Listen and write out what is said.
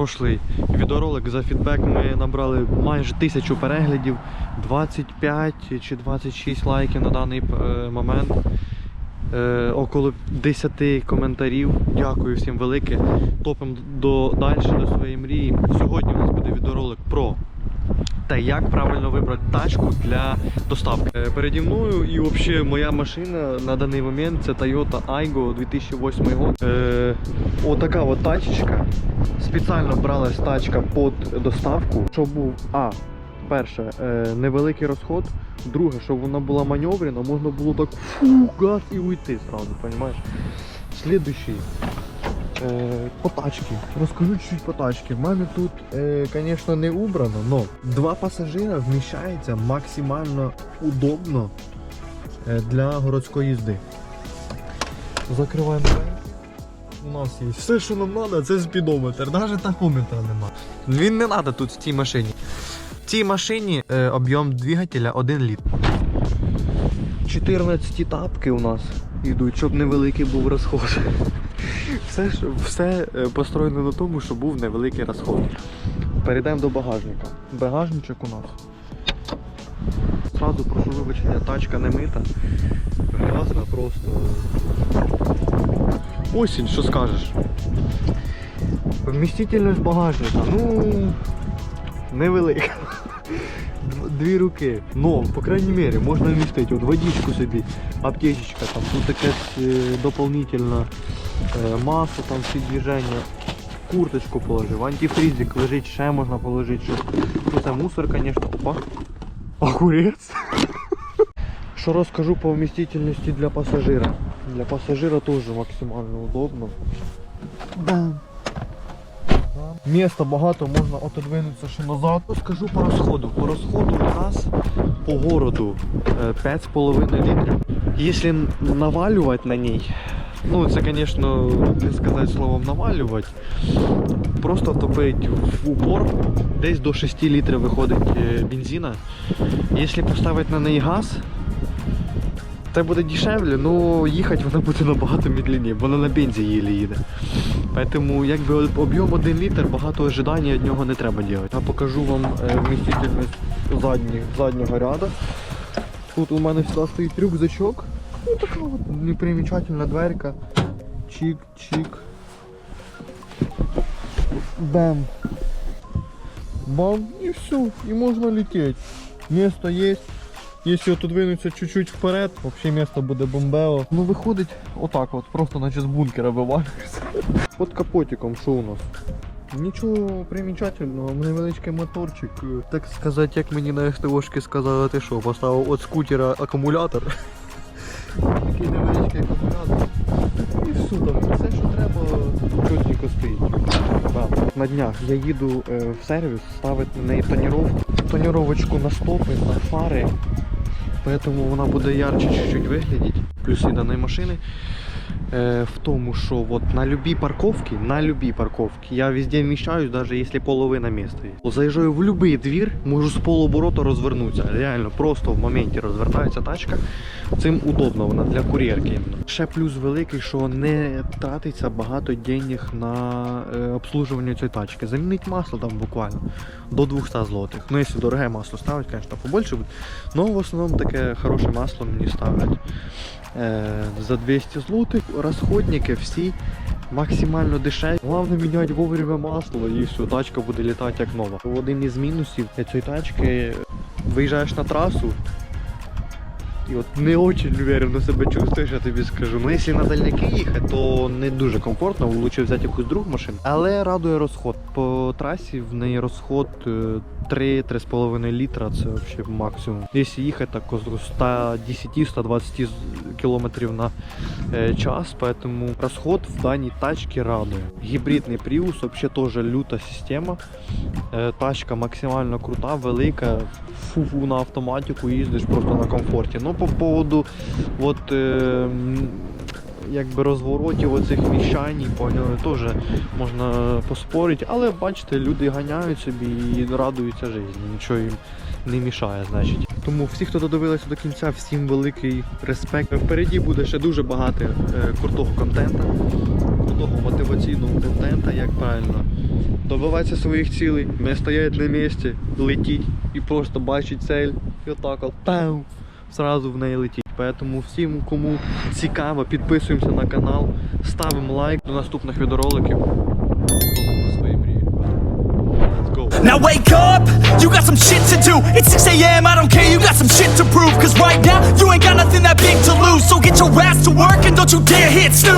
прошлий відеоролик за фідбек ми набрали майже тисячу переглядів, 25 чи 26 лайків на даний е, момент. Е, около 10 коментарів. Дякую всім велике. Топимо до далі до своєї мрії. Сьогодні у нас буде відеоролик те, як правильно вибрати тачку для доставки. Е, Переді мною і взагалі моя машина на даний момент це Toyota Aygo 2008 год. Е, отака от тачечка. Спеціально бралась тачка під доставку, щоб був А. Перше, е, невеликий розход. Друге, щоб вона була маневрена, можна було так фу, газ і уйти сразу, понимаешь? Слідуючий. Е, по тачці. Розкажу чуть по тачці. В мене тут, е, звісно, не убрано, але два пасажира вміщається максимально удобно е, для городської їзди. Закриваємо. У нас є все, що нам треба, це спідометр. Навіть тахометра нема. Він не треба тут в цій машині. В цій машині об'єм двигателя 1 літр. 14 тапки у нас йдуть, щоб невеликий був розход. Все, ж- все е, построєно на тому, щоб був невеликий розход. Перейдемо до багажника. Багажничок у нас. Зразу прошу вибачення, тачка не мита. Грязна просто. Осінь, що скажеш? Вмістительність багажника, ну невелика. Дв- Дві руки. Ну, по крайній мірі, можна вмістити. От водичку собі, аптечечка, там тут якесь е, дополнительне е, масло, там всі движення. Курточку положив, антифризик лежить, ще можна положити щось. Ну це мусор, звісно. Опа. Огурець. Що розкажу по вмістительності для пасажира. Для пасажира теж максимально удобно. Бам. Міста багато, можна отодвинутися ще назад. Скажу по розходу. По розходу у нас по городу е, 5,5 літрів. Якщо навалювати на ній, ну це, звісно, не сказати словом навалювати, просто топить в упор, десь до 6 літрів виходить е, бензина. Якщо поставити на неї газ, це буде дешевле, але їхати вона буде набагато медленніше, бо вона на бензі їлі їде. Поэтому якби об'єм 1 літр, багато ожидання від нього не треба робити. Я покажу вам е, вмістительність задніх, заднього ряду. Тут у мене всегда стоїть рюкзачок. Ну така от непримічательна дверка. Чик-чик. Бам. Бам і все, і можна лететь. Место є. Якщо отодвинуться чуть-чуть вперед, взагалі місто буде бомбео. Ну виходить отак от, просто наче з бункера вивалюється. Під капотиком що у нас? Нічого примічательного, невеличкий моторчик. Так сказати, як мені на СТОшки сказали, ти що, поставив від скутера акумулятор. Такий невеличкий акумулятор. І все там, все, що треба, чотненько стоїть. На днях я їду е, в сервіс, ставити на неї тоніровку. Тоніровочку на стопи, на фари. Поэтому вона буде ярче чуть-чуть виглядіть. Плюси даної машини в тому, що от на любій парковці, на любій парковці, я везде вміщаюсь, навіть якщо половина міста є. Заїжджаю в будь-який двір, можу з полоборота розвернутися. Реально, просто в моменті розвертається тачка. Цим удобно вона для кур'єрки. Ще плюс великий, що не тратиться багато денег на е, обслужування цієї тачки. Замінить масло там буквально до 200 злотих. Ну, якщо дороге масло ставить, звісно, побольше буде. Ну, в основному таке хороше масло мені ставлять. Е, за 200 злотих розходники всі максимально дешеві. Головне міняти вовремя масло і все, тачка буде літати як нова. Один із мінусів цієї тачки виїжджаєш на трасу. І от не дуже уверенно себе чувствуєш, я тобі скажу. Ну, якщо на дальняки їхати, то не дуже комфортно, лучше взяти якусь другу машину. Але радує розход. По трасі в неї розход е, 3-3,5 літра, це взагалі максимум. Якщо їхати так з 110-120 км на е, час, поэтому розход в даній тачці радує. Гібридний Prius взагалі теж люта система. Е, Тачка максимально крута, велика. Фу-фу на автоматику їздиш просто на комфорті. Ну, по поводу от, е, якби розворотів оцих поняли, теж можна поспорити. Але бачите, люди ганяють собі і радуються житті. Нічого їм не мішає, значить. Тому всі, хто додивилися до кінця, всім великий респект. Впереді буде ще дуже багато е, крутого контенту, крутого мотиваційного контента, як правильно добиватися своїх цілей, не стоять на місці, летіть і просто бачить цель, і отак от пау, зразу в неї летіть. Поэтому всім, кому цікаво, підписуємося на канал, ставимо лайк до наступних відеороликів. Now wake up, you got some shit to do. It's 6 a.m., I don't care, you got some shit to prove. Cause right now, you ain't got nothing that big to lose. So get your ass to work and don't you dare hit snooze.